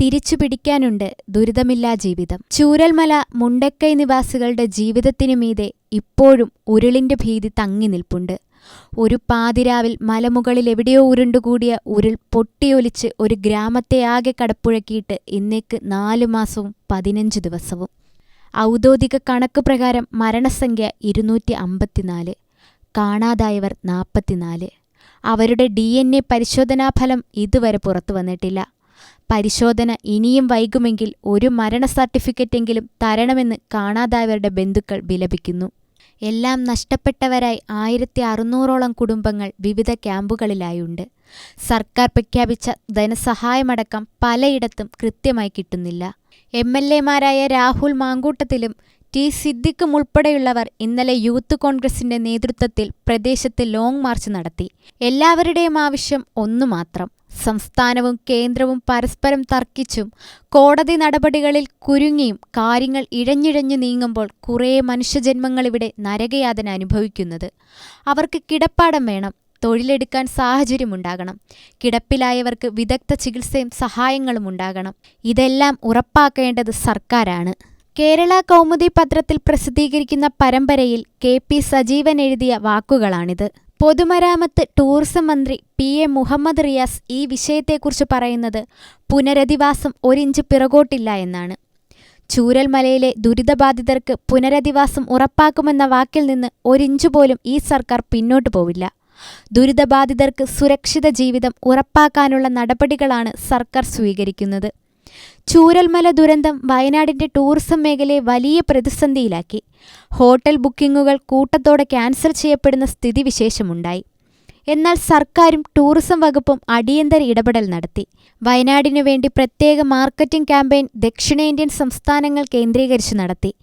തിരിച്ചു പിടിക്കാനുണ്ട് ദുരിതമില്ലാ ജീവിതം. ചൂരൽമല മുണ്ടക്കൈ നിവാസികളുടെ ജീവിതത്തിനു മീതെ ഇപ്പോഴും ഉരുളിന്റെ ഭീതി തങ്ങി നിൽപ്പുണ്ട്. ഒരു പാതിരാവിൽ മലമുകളിൽ എവിടെയോ ഉരുണ്ടുകൂടിയ ഉരുൾ പൊട്ടിയൊലിച്ച് ഒരു ഗ്രാമത്തെ ആകെ കടപ്പുഴക്കിയിട്ട് ഇന്നേക്ക് നാലു മാസവും പതിനഞ്ച് ദിവസവും. ഔദ്യോഗിക കണക്ക് പ്രകാരം മരണസംഖ്യ ഇരുന്നൂറ്റി അമ്പത്തിനാല് കാണാതായവർ നാൽപ്പത്തിനാല് അവരുടെ ഡി എൻ എ പരിശോധനാഫലം ഇതുവരെ പുറത്തു വന്നിട്ടില്ല. പരിശോധന ഇനിയും വൈകുമെങ്കിൽ ഒരു മരണ സർട്ടിഫിക്കറ്റെങ്കിലും തരണമെന്ന് കാണാതായവരുടെ ബന്ധുക്കൾ വിലപിക്കുന്നു. എല്ലാം നഷ്ടപ്പെട്ടവരായി ആയിരത്തി അറുന്നൂറോളം കുടുംബങ്ങൾ വിവിധ ക്യാമ്പുകളിലായുണ്ട്. സർക്കാർ പ്രഖ്യാപിച്ച ധനസഹായമടക്കം പലയിടത്തും കൃത്യമായി കിട്ടുന്നില്ല. എം എൽ എമാരായ രാഹുൽ മാങ്കൂട്ടത്തിലും ടി സിദ്ദിഖും ഉൾപ്പെടെയുള്ളവർ ഇന്നലെ യൂത്ത് കോൺഗ്രസിന്റെ നേതൃത്വത്തിൽ പ്രദേശത്ത് ലോങ് മാർച്ച് നടത്തി. എല്ലാവരുടെയും ആവശ്യം ഒന്നു മാത്രം. സംസ്ഥാനവും കേന്ദ്രവും പരസ്പരം തർക്കിച്ചും കോടതി നടപടികളിൽ കുരുങ്ങിയും കാര്യങ്ങൾ ഇഴഞ്ഞിഴഞ്ഞു നീങ്ങുമ്പോൾ കുറേ മനുഷ്യജന്മങ്ങളിവിടെ നരകയാതന അനുഭവിക്കുന്നത്. അവർക്ക് കിടപ്പാടം വേണം തൊഴിലെടുക്കാൻ സാഹചര്യമുണ്ടാകണം കിടപ്പിലായവർക്ക് വിദഗ്ധ ചികിത്സയും സഹായങ്ങളും ഉണ്ടാകണം. ഇതെല്ലാം ഉറപ്പാക്കേണ്ടത് സർക്കാരാണ്. കേരള കൗമുദി പത്രത്തിൽ പ്രസിദ്ധീകരിക്കുന്ന പരമ്പരയിൽ കെ പി സജീവൻ എഴുതിയ വാക്കുകളാണിത്. പൊതുമരാമത്ത് ടൂറിസം മന്ത്രി പി എ മുഹമ്മദ് റിയാസ് ഈ വിഷയത്തെക്കുറിച്ച് പറയുന്നത് പുനരധിവാസം ഒരിഞ്ച് പിറകോട്ടില്ല എന്നാണ്. ചൂരൽമലയിലെ ദുരിതബാധിതർക്ക് പുനരധിവാസം ഉറപ്പാക്കുമെന്ന വാക്കിൽ നിന്ന് ഒരിഞ്ചു പോലും ഈ സർക്കാർ പിന്നോട്ടു പോവില്ല. ദുരിതബാധിതർക്ക് സുരക്ഷിത ജീവിതം ഉറപ്പാക്കാനുള്ള നടപടികളാണ് സർക്കാർ സ്വീകരിക്കുന്നത്. ചൂരൽമല ദുരന്തം വയനാടിന്റെ ടൂറിസം മേഖലയെ വലിയ പ്രതിസന്ധിയിലാക്കി. ഹോട്ടൽ ബുക്കിംഗുകൾ കൂട്ടത്തോടെ ക്യാൻസൽ ചെയ്യപ്പെടുന്ന സ്ഥിതിവിശേഷമുണ്ടായി. എന്നാൽ സർക്കാരും ടൂറിസം വകുപ്പും അടിയന്തര ഇടപെടൽ നടത്തി. വയനാടിനു വേണ്ടി പ്രത്യേക മാർക്കറ്റിംഗ് ക്യാമ്പയിൻ ദക്ഷിണേന്ത്യൻ സംസ്ഥാനങ്ങൾ കേന്ദ്രീകരിച്ച് നടത്തി.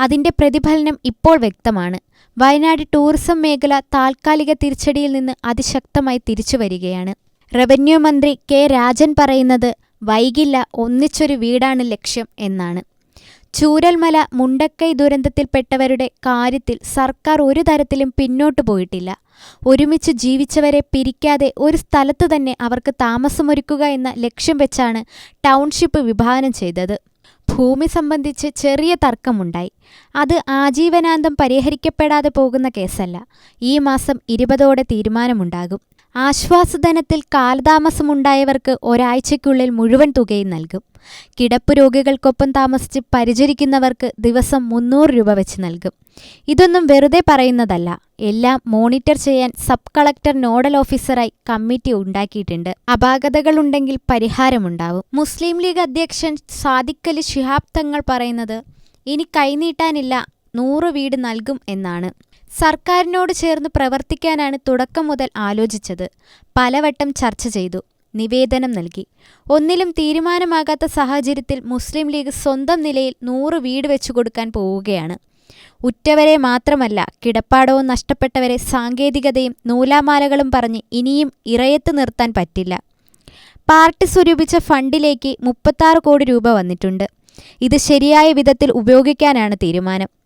അതിന്റെ പ്രതിഫലനം ഇപ്പോൾ വ്യക്തമാണ്. വയനാട് ടൂറിസം മേഖല താൽക്കാലിക തിരിച്ചടിയിൽ നിന്ന് അതിശക്തമായി തിരിച്ചു വരികയാണ് റവന്യൂ മന്ത്രി കെ രാജൻ പറയുന്നത് വൈകില്ല ഒന്നിച്ചൊരു വീടാണ് ലക്ഷ്യം എന്നാണ്. ചൂരൽമല മുണ്ടക്കൈ ദുരന്തത്തിൽപ്പെട്ടവരുടെ കാര്യത്തിൽ സർക്കാർ ഒരു തരത്തിലും പിന്നോട്ടു പോയിട്ടില്ല. ഒരുമിച്ച് ജീവിച്ചവരെ പിരിക്കാതെ ഒരു സ്ഥലത്തു തന്നെ അവർക്ക് താമസമൊരുക്കുക എന്ന ലക്ഷ്യം വെച്ചാണ് ടൗൺഷിപ്പ് വിഭാവനം ചെയ്തത്. ഭൂമി സംബന്ധിച്ച് ചെറിയ തർക്കമുണ്ടായി. അത് ആജീവനാന്തം പരിഹരിക്കപ്പെടാതെ പോകുന്ന കേസല്ല. ഈ മാസം ഇരുപതോടെ തീരുമാനമുണ്ടാകും. ആശ്വാസധനത്തിൽ കാലതാമസമുണ്ടായവർക്ക് ഒരാഴ്ചയ്ക്കുള്ളിൽ മുഴുവൻ തുകയും നൽകും. കിടപ്പ് രോഗികൾക്കൊപ്പം താമസിച്ച് പരിചരിക്കുന്നവർക്ക് ദിവസം മുന്നൂറ് രൂപ വെച്ച് നൽകും. ഇതൊന്നും വെറുതെ പറയുന്നതല്ല. എല്ലാം മോണിറ്റർ ചെയ്യാൻ സബ് കളക്ടർ നോഡൽ ഓഫീസറായി കമ്മിറ്റി ഉണ്ടാക്കിയിട്ടുണ്ട്. അപാകതകളുണ്ടെങ്കിൽ പരിഹാരമുണ്ടാവും. മുസ്ലിം ലീഗ് അധ്യക്ഷൻ സാദിഖലി ശിഹാബ് തങ്ങൾ പറയുന്നത് ഇനി കൈനീട്ടാനില്ല നൂറ് വീട് നൽകും എന്നാണ്. സർക്കാരിനോട് ചേർന്ന് പ്രവർത്തിക്കാനാണ് തുടക്കം മുതൽ ആലോചിച്ചത്. പലവട്ടം ചർച്ച ചെയ്തു. നിവേദനം നൽകി. ഒന്നിലും തീരുമാനമാകാത്ത സാഹചര്യത്തിൽ മുസ്ലിം ലീഗ് സ്വന്തം നിലയിൽ നൂറ് വീട് വെച്ചു കൊടുക്കാൻ പോവുകയാണ്. ഉറ്റവരെ മാത്രമല്ല കിടപ്പാടവും നഷ്ടപ്പെട്ടവരെ സാങ്കേതികതയും നൂലാമാലകളും പറഞ്ഞ് ഇനിയും ഇറയത്ത് നിർത്താൻ പറ്റില്ല. പാർട്ടി സ്വരൂപിച്ച ഫണ്ടിലേക്ക് മുപ്പത്താറ് കോടി രൂപ വന്നിട്ടുണ്ട്. ഇത് ശരിയായ വിധത്തിൽ ഉപയോഗിക്കാനാണ് തീരുമാനം.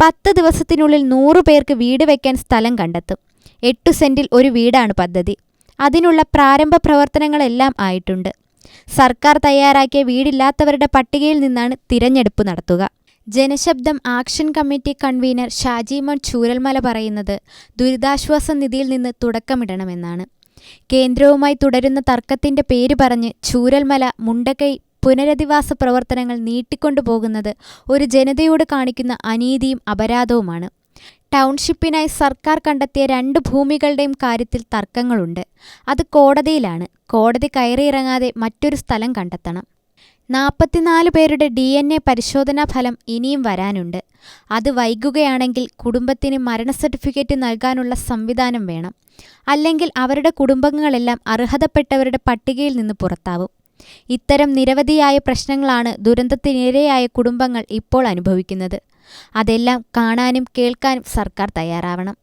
പത്ത് ദിവസത്തിനുള്ളിൽ നൂറു പേർക്ക് വീട് വയ്ക്കാൻ സ്ഥലം കണ്ടെത്തും. എട്ടു സെന്റിൽ ഒരു വീടാണ് പദ്ധതി. അതിനുള്ള പ്രാരംഭ പ്രവർത്തനങ്ങളെല്ലാം ആയിട്ടുണ്ട്. സർക്കാർ തയ്യാറാക്കിയ വീടില്ലാത്തവരുടെ പട്ടികയിൽ നിന്നാണ് തിരഞ്ഞെടുപ്പ് നടത്തുക. ജനശബ്ദം action committee convener Shajimon Chooralmala പറയുന്നത് ദുരിതാശ്വാസ നിധിയിൽ നിന്ന് തുടക്കമിടണമെന്നാണ്. കേന്ദ്രവുമായി തുടരുന്ന തർക്കത്തിന്റെ പേര് പറഞ്ഞ് ചൂരൽമല മുണ്ടക്കൈ പുനരധിവാസ പ്രവർത്തനങ്ങൾ നീട്ടിക്കൊണ്ടുപോകുന്നത് ഒരു ജനതയോട് കാണിക്കുന്ന അനീതിയും അപരാധവുമാണ്. ടൗൺഷിപ്പിനായി സർക്കാർ കണ്ടെത്തിയ രണ്ട് ഭൂമികളുടെയും കാര്യത്തിൽ തർക്കങ്ങളുണ്ട്. അത് കോടതിയിലാണ്. കോടതി കയറിയിറങ്ങാതെ മറ്റൊരു സ്ഥലം കണ്ടെത്തണം. നാൽപ്പത്തിനാല് പേരുടെ ഡി എൻ എ പരിശോധനാ ഫലം ഇനിയും വരാനുണ്ട്. അത് വൈകുകയാണെങ്കിൽ കുടുംബത്തിന് മരണ സർട്ടിഫിക്കറ്റ് നൽകാനുള്ള സംവിധാനം വേണം. അല്ലെങ്കിൽ അവരുടെ കുടുംബങ്ങളെല്ലാം അർഹതപ്പെട്ടവരുടെ പട്ടികയിൽ നിന്ന് പുറത്താവും. ഇത്തരം നിരവധിയായ പ്രശ്നങ്ങളാണ് ദുരന്തത്തിനിരയായ കുടുംബങ്ങൾ ഇപ്പോൾ അനുഭവിക്കുന്നത്. അതെല്ലാം കാണാനും കേൾക്കാനും സർക്കാർ തയ്യാറാവണം.